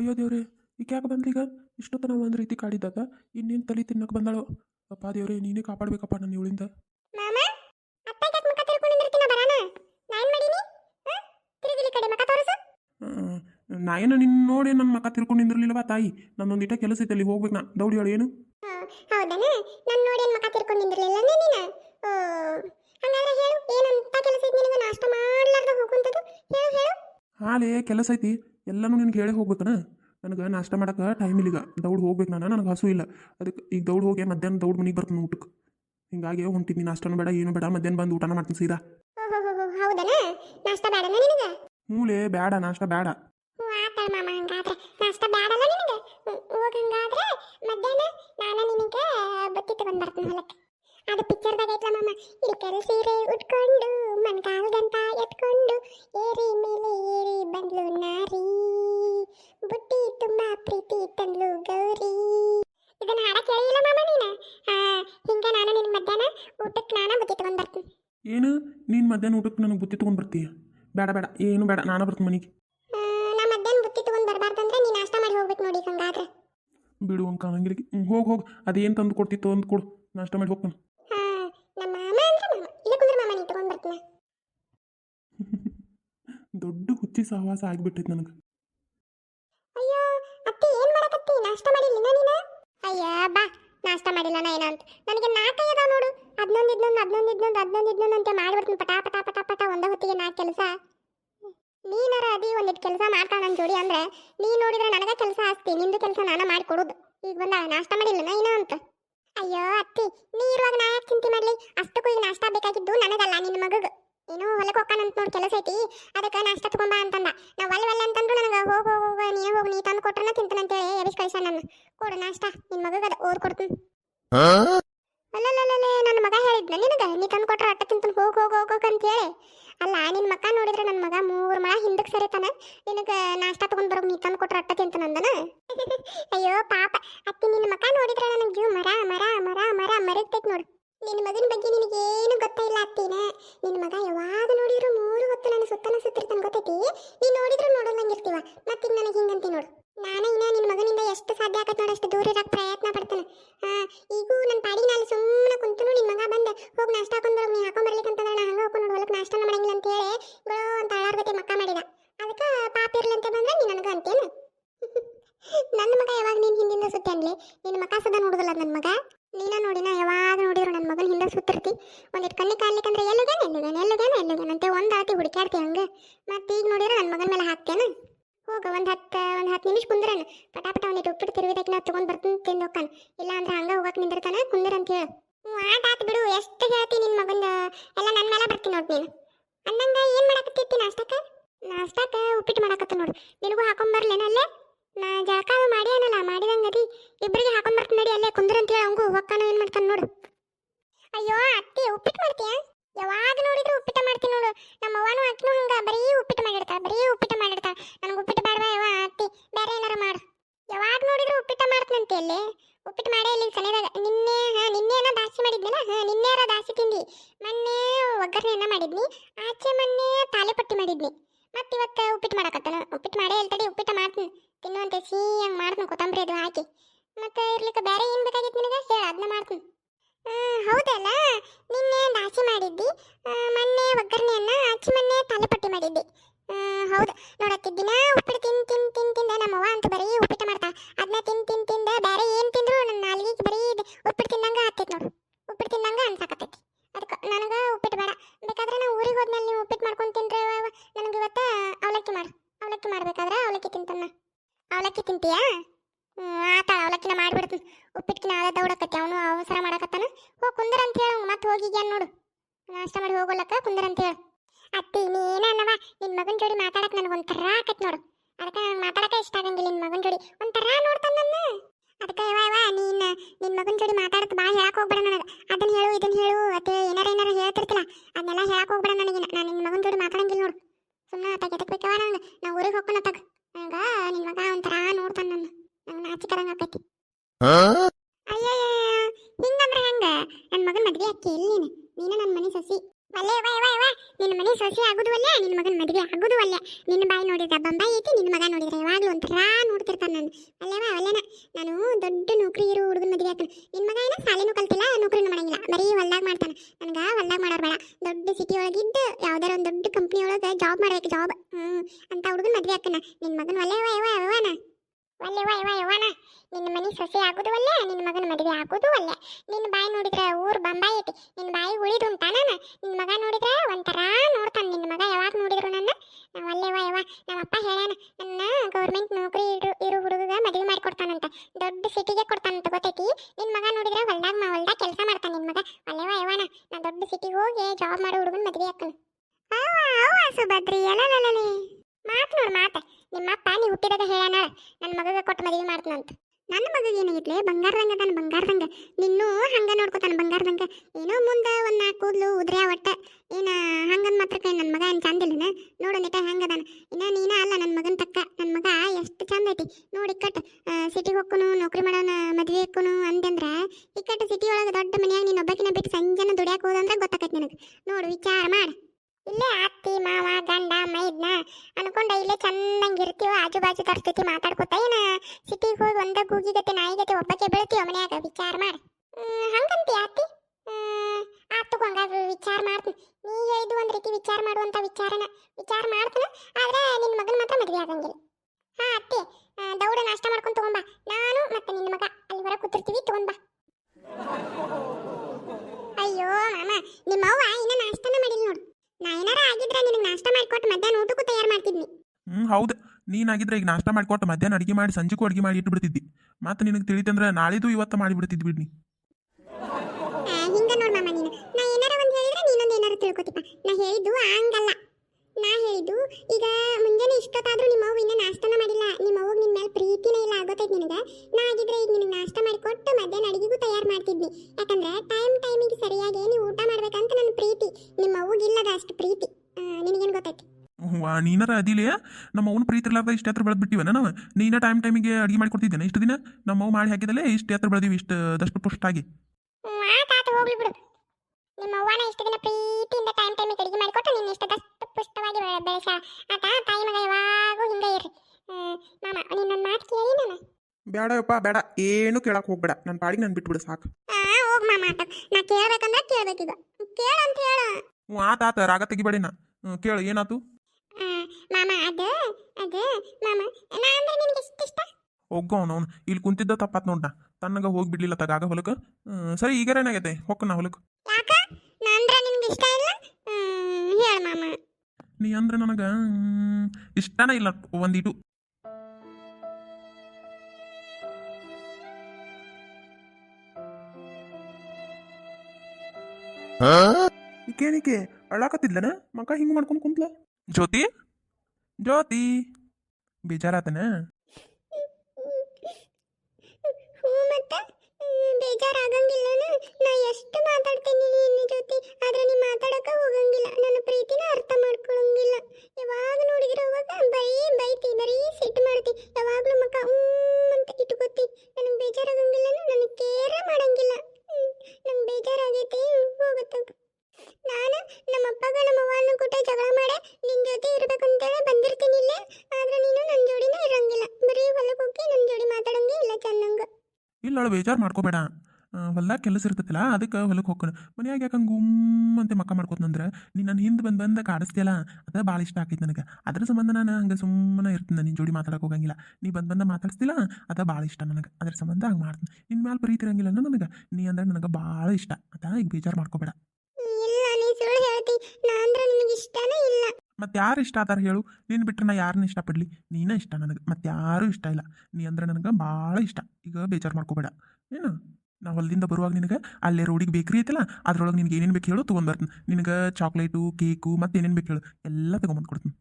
ಅಯ್ಯೋ ದೇವ್ರೆ ಈಗ ಯಾಕೆ ಬಂದ್ಲೀಗ? ಇಷ್ಟೊತ್ತನ ಒಂದು ರೀತಿ ಕಾಡಿದ್ದಾಗ ಇನ್ನೇನು ತಲೆ ತಿನ್ನಕ್ಕೆ ಬಂದಾಳು? ಅಪ್ಪ ದೇವ್ರೆ ನೀನೇ ಕಾಪಾಡ್ಬೇಕಪ್ಪ ನನ್ನ ಇವಳಿಂದ. ನಾಯನ ನಿನ್ನ ನೋಡಿ ನನ್ನ ಮಕ್ಕ ತಿರ್ಕೊಂಡು ನಿಂದಿರ್ಲಿಲ್ಲವಾ ತಾಯಿ? ನನ್ನೊಂದು ಇಟ ಕೆಲಸ ಐತೆ ಅಲ್ಲಿ ಹೋಗ್ಬೇಕು ನಾ. ದೌಡಿ ಹೇಳು ಏನು ಹೌದನ? ನನ್ ನೋಡಿ ಏನ್ ಮಕ ತಿರ್ಕೊಂಡು ನಿಂದಿರ್ಲಿಲ್ಲ ನೀನ? ಓ ಹಂಗಾದ್ರೆ ಹೇಳು ಏನಂತ ಕೆಲಸ ಐತಿ ನಿನಗೆ ನಾಷ್ಟ ಮಾಡ್ಲಾರ್ದ ಹೋಗುವಂಥದ್ದು? ಹೇಳು ಹೇಳು. ಹಾಲೇ ಕೆಲಸ ಐತಿ. ಎಲ್ಲನೂ ನಿನ್ಗೆ ಹೇಳಿ ಹೋಗ್ಬೇಕನ? ನನಗೆ ನಾಷ್ಟ ಮಾಡೋಕೆ ಟೈಮ್ ಇಲ್ಲ ಈಗ ದೌಡ್ ಹೋಗ್ಬೇಕು ನಾನು ನನಗೆ ಹಸು ಇಲ್ಲ. ಅದಕ್ಕೆ ಈಗ ದೌಡ್ ಹೋಗಿ ಮಧ್ಯಾಹ್ನ ದೌಡ್ ಮನೆಗೆ ಬರ್ತೀನಿ ಊಟಕ್ಕೆ ಹಿಂಗಾಗಿ ಹೊಂಟಿದ್ದೀನಿ ನಾಷ್ಟನೂ ಬೇಡ ಏನು ಬೇಡ. ಮಧ್ಯಾಹ್ನ ಬಂದು ಊಟನ ಮಾಡ್ತೀನಿ ಸೀದಾ. ಮೂಲೆ ಬೇಡ. ನಾಷ್ಟ ಬೇಡ. ನಾಷ್ಟ ಬೇಡಲ್ಲ ನಿನಗೆ? ಮಧ್ಯಾಹ್ನ ನಾನು ನಿನಗೆ ಬತ್ತಿ ತಗೊಂಡ್ ಬರ್ತೀನಿ ಹೊಲಕ್ಕೆ. ಅದು ಪಿಕ್ಚರ್ದಾಗ ಐತ್ಲ ಮಾಮ. ಇಳ್ಕಲ್ ಸೀರೆ ಉಟ್ಕೊಂಡು ಮನ್ಕಾಲ್ ಗಂಟ ಎತ್ಕೊಂಡು ಏರಿ ಮೇಲೆ ಏರಿ ಬಂದ್ಲು ನಾರಿ. ಬುಟ್ಟಿ ತುಂಬಾ ಪ್ರೀತಿ ತಂದ್ಲು ಗೌರಿ. ಇದನ್ನ ಹಾಡ ಕೇಳಿಲ್ಲ ಮಾಮ ನೀನ? ಹಿಂಗ ನಾನು ನಿನ್ನ ಮಧ್ಯಾಹ್ನ ಊಟಕ್ಕೆ ನಾನು ಬುತ್ತಿ ತಗೊಂಡ್ ಬರ್ತೀನಿ. ಏನು? ನೀನು ಮಧ್ಯಾಹ್ನ ಊಟಕ್ಕೆ ನನಗೆ ಬುತ್ತಿ ತಗೊಂಡ್ ಬರ್ತೀಯ? ಬೇಡ ಬೇಡ ಏನು ಬೇಡ ನಾನು ಬರ್ತೀನಿ ಮನೆಗೆ. ನಾ ಮಧ್ಯಾಹ್ನ ಬುತ್ತಿ ತಗೊಂಡ್ ಬರ್ಬಾರ್ದಂದ್ರೆ ನೀನು ನಾಷ್ಟ ಮಾಡಿ ಹೋಗ್ಬೇಕು ನೋಡಿ ಹಂಗಾದ್ರೆ. ಬಿಡು ಅಂಕ ಹಂಗಿಲ್ಲ ಹೋಗಿ ಹೋಗಿ. ಅದೇನು ತಂದು ಕೊಡ್ತಿತ್ತು ಅಂದ್ಕೊಡು ನಾಷ್ಟ ಮಾಡಿ ಹೋಗ್ತಾನೆ ಹಾ ನಮ್ಮ ಮಾಮ ಅಂದ್ರೆ ಮಾಮ ಇಲ್ಲ ಕುಂದ್ರ ಮಾಮ ನೀ ತಗೊಂಡ್ ಬರ್ತೀನ ದೊಡ್ಡ ಹುಚ್ಚಿ ಸಹವಾಸ ಆಗಿಬಿಟ್ಟೈತೆ ನನಗೆ. ಅಯ್ಯೋ, ಅತ್ತಿ ಏನ್ ಮಾಡಕತ್ತಿ? ನಾಷ್ಟ ಮಾಡಿಲ್ಲ ನೀನ? ಅಯ್ಯ, ಬಾ, ನಾಷ್ಟ ಮಾಡಿಲ್ಲ ನಾ ಏನೋ ಅಂತ. ನನಗೆ ನಾಲ್ಕೈ ಅದಾವ ನೋಡು. ಅದನ್ನೊಂದು ಇದನ್ನೊಂದು ಅದನ್ನೊಂದು ಇದನ್ನೊಂದು ಅದನ್ನೊಂದು ಇದನ್ನೊಂದು ಅಂತ ಮಾಡ್ಬಿಡ್ತೀನಿ. ಪಟ ಪಟ ಪಟ ಪಟ, ಒಂದ ಹೊತ್ತಿಗೆ ನಾಲ್ಕು ಕೆಲಸ. ನೀನರ ಅದಿ ಒಂದಿಟ್ಟು ಕೆಲಸ ಮಾಡ್ತಾಳ ನನ್ನ ಜೋಡಿ ಅಂದ್ರೆ ನೀ ನೋಡಿದ್ರೆ ನನಗೆ ಕೆಲಸ ಆಸ್ತಿ, ನಿಂದು ಕೆಲಸ ನಾನ ಮಾಡಿ ಕೊಡುದು ಈಗ ಬಂದ, ನಾಷ್ಟ ಮಾಡಿಲ್ಲ ನಾ ಏನೋ ಅಂತ. ಅಯ್ಯೋ, ಅತ್ತಿ, ನೀ ಇರುವಾಗ ನಾ ಯಾಕೆ ಚಿಂತೆ ಮಾಡ್ಲಿ? ಅಷ್ಟಕ್ಕೂ ಈಗ ನಾಷ್ಟ ಬೇಕಾಗಿದ್ದು ನನಗಲ್ಲ ನಿನ್ನ ಮಗಗ. ಏನೋ ಹೊಲಕ್ಕೆ ಹೋಗ್ತಾನಂತ ನೋಡಿ ಕೆಲಸ ಐತಿ. ಅದಕ್ಕೆ ನಾಷ್ಟ ತಗೊಂಬ ಅಂತಂದ. ನಾ ಒಲ್ಲ ಒಲ್ಲೆ ಅಂತಂದ್ರು ನನಗೆ ಹೋಗಿ ಹೋಗಿ ಹೋಗ ನೀ ಹೋಗಿ ನೀ ತಂದು ಕೊಟ್ರನ ತಿಂತನಂತೇಳಿ ಎಬಿಸ್ ಕಳಿಸ ನನ್ನ ಕೊಡು ನಾಷ್ಟ ನಿನ್ನ ಮಗಗ ಅದ ಓದ್ ಕೊಡ್ತೀನಿ. ಅಲ್ಲಲ್ಲಲ್ಲೇ ನನ್ನ ಮಗ ಹೇಳಿದ್ನ ನಿನಗೆ ನೀ ತಂದು ಕೊಟ್ರೆ ಅಟ್ಟ ತಿಂತಾನೆ ಹೋಗಿ ಹೋಗಿ ಹೋಗೋಕೆ ಅಂತೇಳಿ. ಅಲ್ಲ ನಿನ್ನ ಮಕ್ಕ ನೋಡಿದ್ರೆ ನನ್ನ ಮಗ ಮೂರು ಮಳ ಹಿಂದಕ್ಕೆ ಸರಿತಾನ. ನಿನಗೆ ನಾಷ್ಟ ತಗೊಂಡ್ ಬರೋ ನೀ ತಂದು ಕೊಟ್ರೆ ಅಟ್ಟ ತಿಂತಾನಂದನ ಅಯ್ಯೋ ಪಾಪ. ಅತ್ತಿ ನಿನ್ನ ಮಕ ನೋಡಿದ್ರೆ ನನಗೆ ಜೀವ ಮರ ಮರ ಮರ ಮರ ಮರಿತೈತೆ ನೋಡು. ನಿನ್ನ ಮಗನ ಬಗ್ಗೆ ನಿನಗೇನು ಗೊತ್ತಿಲ್ಲ ಅತ್ತಿನ ನಿನ್ನ ಮಗ ಯಾವಾಗ ನೋಡಿದ್ರು ಮೂರು ಹೊತ್ತು ನನ್ನ ಸುತ್ತನ ಸುತ್ತಿರ್ತಾನೆ ಗೊತ್ತೈತಿ ನೀ ನೋಡಿದ್ರು ನೋಡೋದಂಗಿರ್ತೀವ ಮತ್ತೀಗ ನನಗೆ ಹಿಂಗಂತಿ ನೋಡು ನಾನೇ ಇನ್ನ ನಿನ್ನ ಮಗನಿಂದ ಎಷ್ಟು ಸಾಧ್ಯ ಆಗತ್ತೆ ನೋಡು ಅಷ್ಟು ದೂರ ಇರಕ್ಕೆ ಪ್ರಯತ್ನ ಪಡ್ತಾನೆ ಹಾ ಈಗೂ ನನ್ನ ಪಾಡಿ ನಾನು ಸುಮ್ಮನೆ ಕುಂತನು ನಿನ್ನ ಮಗ ಬಂದ ಹೋಗಿ ನಾಷ್ಟ ಹಾಕೊಂಡ್ ಬರೋ ನೀ ಹಾಕೊಂಡ್ ಬರ್ಲಿಕ್ಕಂತಂದ್ರೆ ನಾ ಹಂಗ ಹೋಗ್ಕೊಂಡು ನೋಡು ಹೊಲಕ್ಕೆ ನಾಷ್ಟನ ಮಾಡಂಗಿಲ್ಲ ಅಂತ ಹೇಳಿ ಅಂತ ಅಂತ ಅಳಾರ್ಗತಿ ಮಕ್ಕ ಮಾಡಿದ. ಅದಕ್ಕೆ ಪಾಪ ಇರ್ಲಂತೆ ಬಂದ್ರೆ ನೀ ನನಗೆ ಅಂತೇನು ನನ್ನ ಮಗ ಯಾವಾಗ ನೀನು ಹಿಂದಿಂದ ಸುತ್ತಿ ಅನ್ಲಿ? ನಿನ್ನ ಮಕ ಸದಾ ನೋಡುದಿಲ್ಲ ನನ್ನ ಮಗ? ನೀನ ನೋಡಿನ, ಯಾವಾಗ ನೋಡಿರು ನನ್ನ ಮಗನ ಹಿಂದೆ ಸುತ್ತಿರ್ತಿ? ಒಂದಿಟ್ಟು ಕಣ್ಣಿ ಕಾಣ್ಲಿಕ್ಕಂದ್ರೆ ಎಲ್ಲುಗೇನ ಎಲ್ಲುಗೇನ ಎಲ್ಲುಗೇನ ಎಲ್ಲುಗೇನ ಅಂತ ಒಂದು ಆತಿ ಹುಡುಕ್ಯಾಡ್ತಿ ಹಂಗೆ. ಮತ್ತೆ ಈಗ ನೋಡಿದ್ರೆ ನನ್ನ ಮಗನ ಮೇಲೆ ಹಾಕ್ತೇನ? ಹೋಗ, ಒಂದು ಹತ್ತು ಒಂದು ಹತ್ತು ನಿಮಿಷ ಕುಂದ್ರನ. ಪಟ ಪಟ ಒಂದಿಟ್ಟು ಉಪ್ಪಿಟ್ಟು ತಿರುಗಿದಕ್ಕೆ ನಾ ತೊಗೊಂಡು ಬರ್ತೀನಿ ತಿಂದು ಹೋಗ್ತಾನ. ಇಲ್ಲ ಅಂದ್ರೆ ಹಂಗೆ ಹೋಗಕ್ಕೆ ನಿಂದಿರ್ತಾನೆ, ಕುಂದ್ರ ಅಂತ ಹೇಳು. ಹ್ಞೂ ಆಟ ಆತು ಬಿಡು, ಎಷ್ಟು ಹೇಳ್ತಿ ನಿನ್ನ ಮಗನ ಎಲ್ಲ ನನ್ನ ಮೇಲೆ ಬರ್ತೀನಿ ನೋಡಿ ನೀನು. ಅನ್ನಂಗ ಏನು ಮಾಡಾಕತ್ತಿ ನಾಷ್ಟಕ್ಕೆ? ನಾಷ್ಟಕ್ಕೆ ಉಪ್ಪಿಟ್ಟು ಮಾಡಕತ್ತ ನೋಡು. ನಿನಗೂ ಹಾಕೊಂಬರ್ಲೇನ ಅಲ್ಲೇ? ನಾ ಜಳಕ ಮಾಡಿ ಏನಲ್ಲ ಮಾಡಿದಂಗ ಅದಿ. ಇಬ್ಬರಿಗೆ ಹಾಕೊಂಡ್ ಬರ್ತೀನಿ ನಡಿ ಅಲ್ಲೇ, ಕುಂದ್ರ ಅಂತ ಹೇಳಿ ಅವಂಗೂ ಹೊಕ್ಕನ ಏನ್ ಮಾಡ್ತಾನ ನೋಡು. ಅಯ್ಯೋ ಅತ್ತಿ ಉಪ್ಪಿಟ್ಟು ಮಾಡ್ತೀಯ? ಯಾವಾಗ ನೋಡಿದ್ರು ಉಪ್ಪಿಟ್ಟು ಮಾಡ್ತೀನಿ ನೋಡು. ನಮ್ಮ ಅವ್ವನು ಅಕ್ಕನೂ ಹಂಗ, ಬರೀ ಉಪ್ಪಿಟ್ಟು ಮಾಡಿರ್ತಾಳ ಬರೀ ಉಪ್ಪಿಟ್ಟು ಮಾಡಿರ್ತಾಳ ನನಗೆ ಉಪ್ಪಿಟ್ಟು ಬೇಡವಾ ಯವ್ವ ಅತ್ತಿ? ಬೇರೆ ಏನಾರ ಮಾಡು. ಯಾವಾಗ ನೋಡಿದ್ರು ಉಪ್ಪಿಟ್ಟು ಮಾಡ್ತೀನಂತೆ ಅಲ್ಲಿ. ಉಪ್ಪಿಟ್ಟು ಮಾಡೇ ಇಲ್ಲಿ ಸನೇದಾಗ ನಿನ್ನೆ, ಹಾ ನಿನ್ನೆ ಏನೋ ದಾಸಿ ಮಾಡಿದ್ನಲ್ಲ, ಹಾ, ನಿನ್ನೆ ಯಾರೋ ದಾಸಿ ತಿಂದಿ? ಮೊನ್ನೆ ಒಗ್ಗರಣೆಯನ್ನ ಮಾಡಿದ್ನಿ. ಆಚೆ ಮೊನ್ನೆ ತಾಲಿಪಟ್ಟಿ ಮಾಡಿದ್ನಿ. ಮತ್ತೆ ಇವತ್ತು ಉಪ್ಪಿಟ್ಟು ಮಾಡಕತ್ತಾನ. ಉಪ್ಪಿಟ್ಟು ಮಾಡೇ ಹೇಳ್ತಡಿ, ಉಪ್ಪಿಟ್ಟು ಮಾಡ್ತೀನಿ. ತಿನ್ನುವಂತೆ ಸಿಹಿ ಹಂಗೆ ಮಾಡ್ತೀನಿ ಕೊತ್ತಂಬರಿ ಅದು ಹಾಕಿ. ಮತ್ತೆ ಇರ್ಲಿಕ್ಕೆ ಬೇರೆ ಏನು ಬೇಕಾಗಿತ್ತು ನಿನಗೆ? ಹೇಳ ಅದನ್ನ ಮಾಡ್ತೀನಿ. ಹೌದಲ್ಲ? ನಿನ್ನೆ ದಾಸಿ ಮಾಡಿದ್ದಿ ಆ, ಮೊನ್ನೆ ಒಗ್ಗರಣೆಯನ್ನ ಆಚೆ ಮೊನ್ನೆ ತಾಲಿಪಟ್ಟಿ ಮಾಡಿದ್ದಿ ಆ, ಹೌದು ನೋಡತ್ತಿ ದಿನ ಉಪ್ಪಿಟ್ಟು ತಿನ್ ತಿನ್ ತಿನ್ ತಿಂದ ನಮ್ಮವ್ವ ಅಂತ ಬರೀ ಉಪ್ಪಿಟ್ಟು ಮಾಡ್ತಾ ಅದನ್ನ ತಿನ್ ತಿನ್ ತಿಂದ ಬೇರೆ ಏನು ತಿಂದ್ರು ನನ್ನ ನಾಲ್ಗಿಗೆ ಬರೀ ಇದು ಉಪ್ಪಿಟ್ಟು ತಿನ್ನಂಗ ಆಗ್ತೈತಿ ನೋಡು ಉಪ್ಪಿಟ್ಟು ತಿನ್ನಂಗ ಅನ್ಸಾಕತ್ತೈತಿ ಅದಕ್ಕೆ ನನಗೆ ಉಪ್ಪಿಟ್ಟು ಬೇಡ ಬೇಕಾದ್ರೆ ನಾ ಊರಿಗೆ ಹೋದ್ಮೇಲೆ ನೀವು ಉಪ್ಪಿಟ್ಟು ಮಾಡ್ಕೊಂಡು ತಿಂದ್ರೆ ನನಗೆ ಇವತ್ತು ಅವಲಕ್ಕಿ ಮಾಡು. ಅವಲಕ್ಕಿ ಮಾಡ್ಬೇಕಾದ್ರೆ ಅವಲಕ್ಕಿ ತಿಂತಾನ ಅವಲಕ್ಕಿ ತಿಂತೀಯಾ? ಆತ ಅವಲಕ್ಕಿನ ಮಾಡಿಬಿಡ್ತೀನಿ. ಉಪ್ಪಿಟ್ಟಿನ ಅದ ದೌಡಕತ್ತೆ, ಅವನು ಅವಸರ ಮಾಡಕತ್ತಾನ. ಹೋಗಿ ಕುಂದರ ಅಂತ ಹೇಳು ಮತ್ತೆ ಹೋಗಿಗ್ಯಾನ ನೋಡು. ನಾಷ್ಟ ಮಾಡಿ ಹೋಗೋಲಕ್ಕ, ಕುಂದರ ಅಂತ ಹೇಳು. ಅತ್ತಿ ನೀನ ನಿನ್ನ ಮಗನ ಜೋಡಿ ಮಾತಾಡಕ್ಕೆ ನನಗೆ ಒಂಥರ ಆಕತ್ ನೋಡು. ಅದಕ್ಕೆ ನನಗೆ ಮಾತಾಡಕ್ಕೆ ಇಷ್ಟ ಆಗಂಗಿಲ್ಲ ನಿನ್ನ ಮಗನ ಜೋಡಿ ಒಂಥರ ನೋಡ್ತಾನ ನನ್ನ ಅದಕ್ಕೆ ಯವ ಯವ ನೀನು ನಿನ್ನ ಮಗನ ಜೋಡಿ ಮಾತಾಡಕ್ಕೆ ಭಾಳ ಹೇಳಕ್ ಹೋಗ್ಬೇಡ ನನಗೆ ಅದನ್ನ ಹೇಳು ಇದನ್ನ ಹೇಳು ಅತ್ತೆ ಏನಾರ ಏನಾರ ಹೇಳ್ತಿರ್ತಿಲ್ಲ ಅದನ್ನೆಲ್ಲ ಹೇಳಕ್ ಹೋಗ್ಬೇಡ ನನಗೆ ನಾನು ನಿನ್ನ ಮಗನ ಜೋಡಿ ಮಾತಾಡಂಗಿಲ್ಲ ನೋಡು ಸುಮ್ಮನೆ ಅತ್ತಾಗ ಎದಕ್ಕೆ ಬೇಕವ ನಂಗೆ ನಾ ಊರಿಗೆ ಹೋಗ್ಕೊಂಡು ಅತ್ತಾಗ ನಂಗ ನಿನ್ನ ಮಗ ಒಂಥರ ನೋಡ್ತಾನ ನನ್ನ ನಂಗೆ ನಾಚಿಕರಂಗ ಅಯ್ಯೋ ಅಯ್ಯಯ್ಯ ಹೆಂಗ? ನನ್ನ ಮಗನ ಮದ್ವೆ ಅಕ್ಕಿ ಎಲ್ಲಿ ನೀನು ನೀನು ನನ್ನ ಮನೆ ಸಸಿ. ಅಲ್ಲೇ ವಾ ವಾ ವಾ ನಿನ್ನ ಮನೆ ಸೊಸೆ ಆಗುದು ಅಲ್ಲೇ ನಿನ್ನ ಮಗನ ಮದುವೆ ಆಗುದು ಅಲ್ಲೇ. ನಿನ್ನ ಬಾಯಿ ನೋಡಿದ್ರೆ ಬಂಬಾಯಿ ಐತಿ ನಿನ್ನ ಮಗ ನೋಡಿದ್ರೆ ಯಾವಾಗಲೂ ಒಂಥರ ನೋಡ್ತಿರ್ತಾನೆ ನಾನು. ಅಲ್ಲೇವ ಅಲ್ಲೇನ? ನಾನು ದೊಡ್ಡ ನೌಕರಿ ಇರೋ ಹುಡುಗನ ಮದುವೆ ಆಗ್ತಾನೆ ನಿನ್ನ ಮಗ ಏನೋ ಸಾಲಿನೂ ಕಲ್ತಿಲ್ಲ ನೌಕರಿನೂ ಮಾಡಂಗಿಲ್ಲ ಬರೀ ಹೊಲ್ದಾಗ ಮಾಡ್ತಾನೆ ನನಗೆ ಹೊಲ್ದಾಗ ಮಾಡೋರು ಬೇಡ ದೊಡ್ಡ ಸಿಟಿ ಒಳಗಿದ್ದು ಯಾವ್ದಾರ ಒಂದು ದೊಡ್ಡ ಕಂಪ್ನಿ ಒಳಗೆ ಜಾಬ್ ಮಾಡ್ಬೇಕು ಜಾಬ್ ಹ್ಞೂ ಅಂತ ಹುಡುಗನ ಮದುವೆ ಆಗ್ತಾನ ನಿನ್ನ ಮಗನ ಒಲ್ಲೆ ಯವ ಯವನ ಒಲ್ಲೆ ವ ಯವ ಯವನ ನಿನ್ನ ಮನೆ ಸೊಸೆ ಆಗೋದು ಒಲ್ಲೆ ನಿನ್ನ ಮಗನ ಮದುವೆ ಆಗೋದು ಒಲ್ಲೆ ನಿನ್ನ ಬಾಯಿ ನೋಡಿದ್ರೆ ಊರು ಬಂಬಾಯಿ ಐತಿ ನಿನ್ನ ಬಾಯಿ ಉಳಿದು ಉಂಟಾನ ನಿನ್ನ ಮಗ ನೋಡಿದ್ರೆ ಒಂಥರ ನೋಡ್ತಾನೆ ನಿನ್ನ ಮಗ ಯಾವಾಗ ನೋಡಿದ್ರು ನನ್ನ ನಾವು ಅಲ್ಲೇವ ಯವ್ವ ನಮ್ಮ ಅಪ್ಪ ಹೇಳ್ಯಾನ ನನ್ನ ಗೌರ್ಮೆಂಟ್ ನೌಕರಿ ಇರು ಇರೋ ಹುಡುಗ ಮದುವೆ ಮಾಡಿಕೊಡ್ತಾನಂತ ದೊಡ್ಡ ಸಿಟಿಗೆ ಕೊಡ್ತಾನಂತ ಗೊತ್ತೈತಿ ನಿನ್ನ ಮಗ ನೋಡಿದ್ರೆ ಹೊಲ್ದಾಗ ಮಾ ಹೊಲ್ದಾಗ ಕೆಲಸ ಮಾಡ್ತಾನೆ ನಿನ್ನ ಮಗ ಅಲ್ಲೇವ ಯವ್ವನ ನಾ ದೊಡ್ಡ ಸಿಟಿಗೆ ಹೋಗಿ ಜಾಬ್ ಮಾಡೋ ಹುಡುಗನ ಮದುವೆ ಹಾಕನು ಅವ್ವ ಅವ್ವ ಏನ ಮಾತು ನೋಡು ಮಾತು. ನಿಮ್ಮಪ್ಪ ನೀ ಹುಟ್ಟಿದಾಗ ಹೇಳ್ಯಾನ ನನ್ನ ಮಗಗೆ ಕೊಟ್ಟು ಮದುವೆ ಮಾಡ್ತೀನಂತ. ನನ್ನ ಮಗಗೆ ಏನಾಗಿತ್ಲೆ ಬಂಗಾರದಂಗ ಅದಾನ, ಬಂಗಾರದಂಗ. ನಿನ್ನೂ ಹಂಗ ನೋಡ್ಕೊತಾನ, ಬಂಗಾರದಂಗ. ಏನೋ ಮುಂದೆ ಒಂದು ನಾಲ್ಕು ಕೂದಲು ಉದ್ರ್ಯಾ ಒಟ್ಟ. ಏನ ಹಂಗನ್ ಮಾತ್ರ ಕೈ ನನ್ನ ಮಗ, ಏನು ಚಂದಿಲ್ಲನ ನೋಡು ನಿಟ ಹೆಂಗದಾನ ಇನ್ನ ನೀನ ಅಲ್ಲ ನನ್ನ ಮಗನ ತಕ್ಕ. ನನ್ನ ಮಗ ಎಷ್ಟು ಚಂದ ಐತಿ. ನೋಡಿ ಕಟ್ಟ ಸಿಟಿಗೆ ಹೋಗ್ಕೊನು ನೌಕರಿ ಮಾಡೋಣ ಮದುವೆ ಹಾಕೋನು ಅಂತಂದ್ರ ಇಕ್ಕಟ್ಟು ಸಿಟಿ ಒಳಗೆ ದೊಡ್ಡ ಮನ್ಯಾಗ ನೀನು ಒಬ್ಬಕಿನ ಬಿಟ್ಟು ಸಂಜೆನ ದುಡಿಯಾಕ ಹೋದಂದ್ರೆ ಗೊತ್ತಾಕೈತಿ ನಿನಗೆ. ನೋಡು ವಿಚಾರ ಮಾಡು. ಇಲ್ಲೇ ಅತ್ತಿ, ಮಾವ, ಗಂಡ, ಮೈದ್ನ ಅನ್ಕೊಂಡ ಇಲ್ಲೇ ಚೆನ್ನಾಗಿ ಇರ್ತೀವ ಆಜು ಬಾಜು ತರ್ಸ್ತೈತಿ ಮಾತಾಡ್ಕೊತ, ಏನ ಸಿಟಿಗೆ ಹೋಗಿ ಒಂದ ನಾಯಿ ನಾಯಿಗತೆ ಒಬ್ಬಕ್ಕೆ ಬೆಳತಿವ ಮನ್ಯಾಗ, ವಿಚಾರ ಮಾಡ್. ಹಂಗಂತಿ ಅತ್ತಿ. ಆತು ಹಂಗಾಗ ವಿಚಾರ ಮಾಡ್ತೀನಿ. ನೀ ಹೇಳಿದ್ದು ಒಂದ್ ರೀತಿ ವಿಚಾರ ಮಾಡುವಂತ ವಿಚಾರನ, ವಿಚಾರ ಮಾಡ್ತೀನಿ, ಆದ್ರೆ ನಿನ್ನ ಮಗನ ಮಾತ್ರ ಮದುವೆ ಆಗಂಗಿಲ್ಲ. ಹಾ, ಅತ್ತಿ ದೌಡ ನಾಷ್ಟ ಮಾಡ್ಕೊಂಡು ತಗೊಂಬಾ ನಾನು ಮತ್ತೆ ನಿನ್ನ ಮಗ, ಅಲ್ಲಿ ಹೊರ ಕೂತಿರ್ತೀವಿ ತಗೊಂಬಾ ಅಯ್ಯೋ, ಮಾಮ ನಿಮ್ಮ ಅವ್ವ ನಾ ಏನಾರ ಆಗಿದ್ರೆ ನಿನಗೆ ನಾಷ್ಟ ಮಾಡಿಕೊಟ್ಟು ಮಧ್ಯಾಹ್ನ ಊಟಕ್ಕೂ ತಯಾರು ಮಾಡ್ತಿದ್ನಿ. ಹ್ಞೂ ಹೌದು. ನೀನಾಗಿದ್ರೆ ಈಗ ನಾಷ್ಟ ಮಾಡಿಕೊಟ್ಟು ಮಧ್ಯಾಹ್ನ ಅಡುಗೆ ಮಾಡಿ ಸಂಜೆಗೂ ಅಡುಗೆ ಮಾಡಿ ಇಟ್ಟು ಬಿಡ್ತಿದ್ದಿ ಮತ್ತು ನಿನಗೆ ತಿಳಿತಂದ್ರೆ ನಾಳಿದ್ದು ಇವತ್ತು ಮಾಡಿಬಿಡ್ತಿದ್ವಿ ಬಿಡ್ನಿ. ಹಿಂಗ ನೋಡ್ ಮಾಮ ನೀನು. ನಾ ಏನಾರ ಒಂದು ಹೇಳಿದ್ರೆ ನೀನೊಂದು ಏನಾರ ತಿಳ್ಕೊತಿಪ್ಪ. ನಾ ಹೇಳಿದ್ದು ಹಂಗಲ್ಲ. ನಾ ಹೇಳಿದ್ದು ಈಗ ಮುಂಜಾನೆ ಇಷ್ಟೊತ್ತಾದ್ರೂ ನಿಮ್ಮ ಅವ್ವ ಇನ್ನ ನಾಷ್ಟನ ಮಾಡಿಲ್ಲ. ನಿಮ್ಮ ಅವ್ವ ನಿನ್ನ ಮೇಲೆ ಪ್ರೀತಿನೇ ಇಲ್ಲ ಆಗೋತೈತೆ ನಿನಗೆ. ನಾ ಆಗಿದ್ರೆ ಈಗ ನಿನಗೆ ನಾಷ್ಟ ಮಾಡಿಕೊಟ್ಟು ಮಧ್ಯಾಹ್ನ ಅಡುಗೆಗೂ ತಯಾರು ಮಾಡ್ತಿದ್ವಿ ಯಾಕಂದ್ರೆ ಟೈಮ್ ಟೈಮಿಗೆ ಸರಿಯಾಗಿ ನೀವು ಊಟ ಮಾಡ್ಬೇಕಂತ ನನ್ನ ಪ್ರೀತಿ. ನಿಮ್ಮ ಅವ್ವಗಿಲ್ಲದ ಅಷ್ಟು ಪ್ರೀತಿ. ನಿನಗೇನು ಗೊತ್ತೈತಿ? ವಾ ನೀನಾರ ಅದಿಲಿ? ನಮ್ಮ ಅವ್ನ ಪ್ರೀತಿ ಇರ್ಲಾರ್ದ ಇಷ್ಟು ಹತ್ರ ಬೆಳೆದು ಬಿಟ್ಟಿವನ ನಾವು? ನೀನ ಟೈಮ್ ಟೈಮಿಗೆ ಅಡುಗೆ ಮಾಡಿ ಕೊಡ್ತಿದ್ದೇನೆ ಇಷ್ಟು ದಿನ? ನಮ್ಮ ಅವ್ವ ಮಾಡಿ ಹಾಕಿದಲ್ಲೇ ಇಷ್ಟು ಹತ್ರ ಬೆಳೆದಿವಿ ಇಷ್ಟು ದಷ್ಟು ಪುಷ್ಟಾಗಿ ಹೋಗ್ಲಿ ಬಿಡು. ನಿಮ್ಮ ಅವ್ವನ ಇಷ್ಟು ದಿನ ಪ್ರೀತಿಯಿಂದ ಟೈಮ್ ಟೈಮ್ ಅಡಿಗೆ ಮಾಡಿಕೊಟ್ಟು ನಿನ್ನ ಇಷ್ಟ ದಷ್ಟು ಪುಷ್ಟವಾಗಿ ಬೆಳೆಸ. ಆತ ತಾಯಿ ಮಗ ಯಾವಾಗೂ ಹಿಂಗೆ ಇರ್ರಿ. ಮಾಮ ನಿನ್ನೊಂದು ಮಾತು ಕೇಳಿ ನಾನು ಬೇಡಪ್ಪ ಬೇಡ ಏನು ಕೇಳಕ್ಕೆ ಹೋಗ್ಬೇಡ. ನನ್ನ ಪಾಡಿಗೆ ನಾನು ಬಿಟ್ಬಿಡು ಸಾಕು. ಆ ಹೋಗ್ ಮಾಮ ಆತ. ನಾ ಕೇಳ್ಬೇಕಂದ್ರೆ ಕೇಳ್ಬೇಕೀಗ. ಕೇಳ ಅಂತ ಹೇಳ. ಹ್ಞೂ ಆತ ಆತ. ರಾಗ ತೆಗಿಬೇಡಿ ನಾ ಕೇಳು ಏನಾತು? ಮಾಮ ಅದು ಅದು ಮಾಮ. ನಾ ಅಂದ್ರೆ ನಿನಗೆ ಎಷ್ಟು ಇಷ್ಟ? ಹೋಗೋ ಅವನು ಇಲ್ಲಿ ಕುಂತಿದ್ದ ತಪ್ಪಾತ್ ನೋಡ್ನ. ತನ್ನಗ ಹೋಗಿ ಬಿಡ್ಲಿಲ್ಲ ಆಗ ಹೊಲಕ್ಕೆ ಸರಿ ಈಗ ಏನಾಗೈತೆ ಹೊಕ್ಕ ನಾ ಹೊಲಕ್ಕೆ ಯಾಕ? ನಾ ಅಂದ್ರೆ ನಿನ್ಗೆ ಇಷ್ಟನೇ ಇಲ್ಲ ಒಂದಿಟು ಈಕೇನಿಕೆ? ಅಳಾಕತ್ತಿದ್ಲನ ಮಕ ಹಿಂಗೆ ಮಾಡ್ಕೊಂಡು ಕುಂತ್ಲ. ಜ್ಯೋತಿ? ಜ್ಯೋತಿ? ಬೇಜಾರಾತನ ಹ್ಞೂ ಮತ್ತೆ ಹ್ಮ್, ಬೇಜಾರಾಗಂಗಿಲ್ಲನ? ನಾ ಎಷ್ಟು ಮಾತಾಡ್ತೀನಿ ನಿನ್ನ ಜೊತೆ ಆದ್ರೆ ನೀ ಮಾತಾಡಕ ಹೋಗಂಗಿಲ್ಲ ನನ್ನ ಪ್ರೀತಿನ ಅರ್ಥ ಮಾಡ್ಕೊಳಂಗಿಲ್ಲ ಯಾವಾಗ ನೋಡಿದ್ರೆ ಅವಾಗ ಬೈ ಬೈತಿ ಬರೀ ಸಿಟ್ಟು ಮಾಡ್ತಿ ಯಾವಾಗ್ಲೂ ಮಕ ಹ್ಮ್ ಅಂತ ಇಟ್ಕೋತಿ ನನಗೆ ಬೇಜಾರಾಗಂಗಿಲ್ಲನ ನನಗೆ ಕೇರ ಮಾಡಂಗಿಲ್ಲ ನಂಗೆ ಬೇಜಾರಾಗೈತಿ ಹೋಗುತ್ತೆ ನಾನು ನಮ್ಮ ಅಪ್ಪಗ ನಮ್ಮ ಅವ್ವನ ಕೂಟ ಜಗಳ ಮಾಡೆ ನಿನ್ನ ಜೊತೆ ಇರ್ಬೇಕಂತೇಳಿ ಬಂದಿರ್ತೀನಿ ಇಲ್ಲೇ ಆದ್ರೆ ನೀನು ನನ್ನ ಜೋಡಿನೇ ಇರಂಗಿಲ್ಲ ಬರೀ ಹೊಲಕ್ಕೆ ಹೋಗಿ ನನ್ನ ಜೋಡಿ ಮಾತಾಡಂಗೆ ಇಲ್ಲ ಚೆನ್ನಂಗ ಅವಳು ಬೇಜಾರು ಮಾಡ್ಕೋಬೇಡ. ಹೊಲ್ದಾಗ ಕೆಲಸ ಇರ್ತೈತಿಲ್ಲ ಅದಕ್ಕೆ ಹೊಲಕ್ಕೆ ಹೋಗ್ಕೊಂಡು ಮನ್ಯಾಗ ಯಾಕಂಗೆ ಗುಮ್ ಅಂತ ಮಕ್ಕ ಮಾಡ್ಕೋತಂದ್ರೆ ನೀ ನನ್ನ ಹಿಂದೆ ಬಂದು ಬಂದು ಕಾಡಿಸ್ತಿಯಲ್ಲ, ಅದ ಭಾಳ ಇಷ್ಟ ಆಕೈತೆ ನನಗೆ. ಅದ್ರ ಸಂಬಂಧ ನಾನು ಹಂಗೆ ಸುಮ್ಮನೆ ಇರ್ತೀನಿ ನಿನ್ನ ಜೋಡಿ ಮಾತಾಡಕ್ಕೆ ಹೋಗಂಗಿಲ್ಲ. ನೀ ಬಂದು ಬಂದು ಮಾತಾಡ್ಸ್ತಿಲ್ಲ, ಅದ ಭಾಳ ಇಷ್ಟ ನನಗೆ. ಅದ್ರ ಸಂಬಂಧ ಹಂಗೆ ಮಾಡ್ತೀನಿ. ನಿನ್ನ ಮ್ಯಾಲೆ ಪ್ರೀತಿ ಇರಂಗಿಲ್ಲ ನನಗೆ. ನೀ ಅಂದ್ರೆ ನನಗೆ ಭಾಳ ಇಷ್ಟ. ಅದ ಈಗ ಬೇಜಾರು ಮಾಡ್ಕೋಬೇಡ. ಇಲ್ಲ, ನೀ ಸುಳ್ಳು ಹೇಳ್ತಿ. ನಾ ಅಂದ್ರೆ ನಿನಗೆ ಇಷ್ಟನೇ ಇಲ್ಲ. ಮತ್ತೆ ಯಾರು ಇಷ್ಟ ಆದಾರ ಹೇಳು. ನೀನು ಬಿಟ್ಟರೆ ನಾ ಯಾರನ್ನ ಇಷ್ಟಪಡಲಿ? ನೀನೇ ಇಷ್ಟ ನನಗೆ. ಮತ್ತೆ ಯಾರೂ ಇಷ್ಟ ಇಲ್ಲ. ನೀ ಅಂದ್ರೆ ನನಗೆ ಭಾಳ ಇಷ್ಟ. ಈಗ ಬೇಜಾರು ಮಾಡ್ಕೋಬೇಡ. ಏನು? ನಾ ಹೊಲದಿಂದ ಬರುವಾಗ ನಿನಗೆ ಅಲ್ಲೇ ರೋಡಿಗೆ ಬೇಕ್ರಿ ಐತಲ್ಲ ಅದ್ರೊಳಗೆ ನಿನಗೆ ಏನೇನು ಬೇಕು ಹೇಳು ತೊಗೊಂಡ್ಬರ್ತೀನಿ ನಿನಗೆ ಚಾಕ್ಲೇಟು ಕೇಕು ಮತ್ತೆ ಏನೇನು ಬೇಕು ಹೇಳು. ಎಲ್ಲ ತೊಗೊಂಬಂದು ಕೊಡ್ತೀನಿ.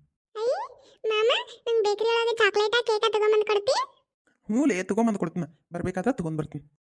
ಹ್ಞೂ ಲೇ ತೊಗೊಂಬಂದು ಕೊಡ್ತೀನಿ. ಬರ್ಬೇಕಾದ್ರೆ ತೊಗೊಂಡ್ಬರ್ತೀನಿ